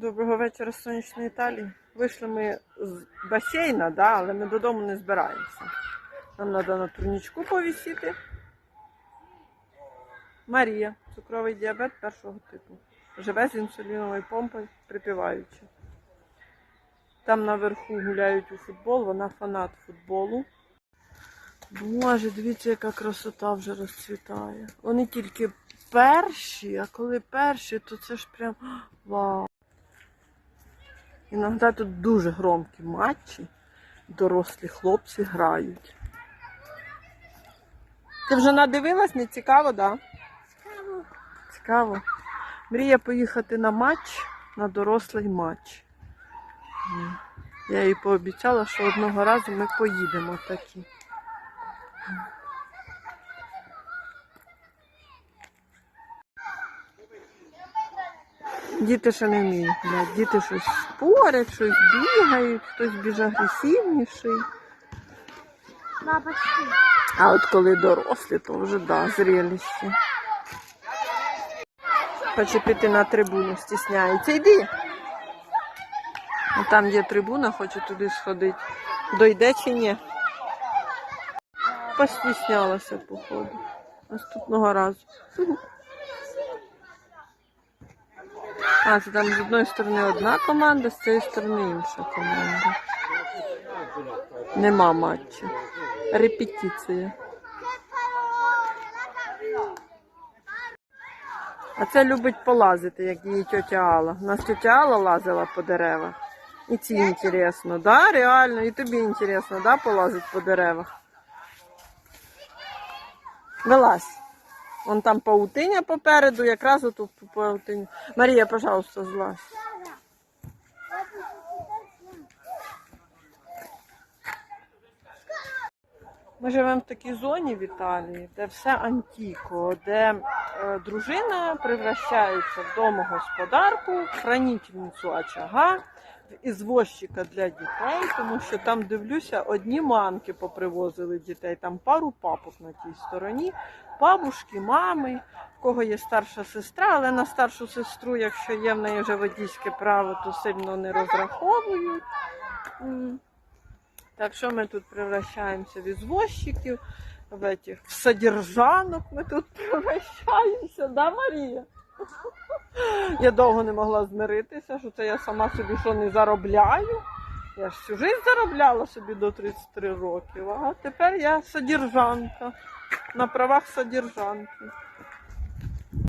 Доброго вечора сонячної Італії. Вийшли ми з басейна, да, але ми додому не збираємося. Нам треба на турнічку повісити. Марія, цукровий діабет першого типу. Живе з інсуліновою помпою, припіваючи. Там наверху гуляють у футбол, вона фанат футболу. Боже, дивіться, яка красота вже розцвітає. Вони тільки перші, а коли перші, то це ж прям вау. Іноді тут дуже громкі матчі. Дорослі хлопці грають. Ти вже надивилась, не цікаво, так? Да? Цікаво. Мрія поїхати на матч, на дорослий матч. Я їй пообіцяла, що одного разу ми поїдемо такі. Діти ще не вміють. блядь. Діти щось спорять, щось бігають, хтось більш агресивніший. Бабочки. А от коли дорослі, то вже да, зрелище. Хоче піти на трибуну, стісняється. Йди. Ну, Там є трибуна, хочу туди сходити. Дойде чи ні? Постіснялася, походу. Наступного разу. А, це там з одної сторони одна команда, з цієї сторони інша команда. Нема матчу. Репетиція. А це любить полазити, як її тьотя Алла. У нас тьотя Алла лазила по деревах. І ці інтересно, да? Реально, і тобі інтересно, да, полазити по деревах. Вилазь. Вон там паутиня попереду, якраз оту паутиню. Марія, пожалуйста, злазь. Ми живемо в такій зоні в Італії, де все антіко, де е, дружина превращається в домогосподарку, в хранительницю очага, ізвозчика для дітей, тому що там дивлюся, одні мамки попривозили дітей, там пару папок на тій стороні, бабушки, мами, в кого є старша сестра, але на старшу сестру, якщо є в неї вже водійське право, то сильно не розраховують. Так що ми тут превращаємося в извозчиків, в этих в содержанок ми тут превращаємося, да, Марія? Я довго не могла змиритися, що це я сама собі що не заробляю. Я ж всю життя заробляла собі до 33 років, а тепер я содержанка. На правах содержанки.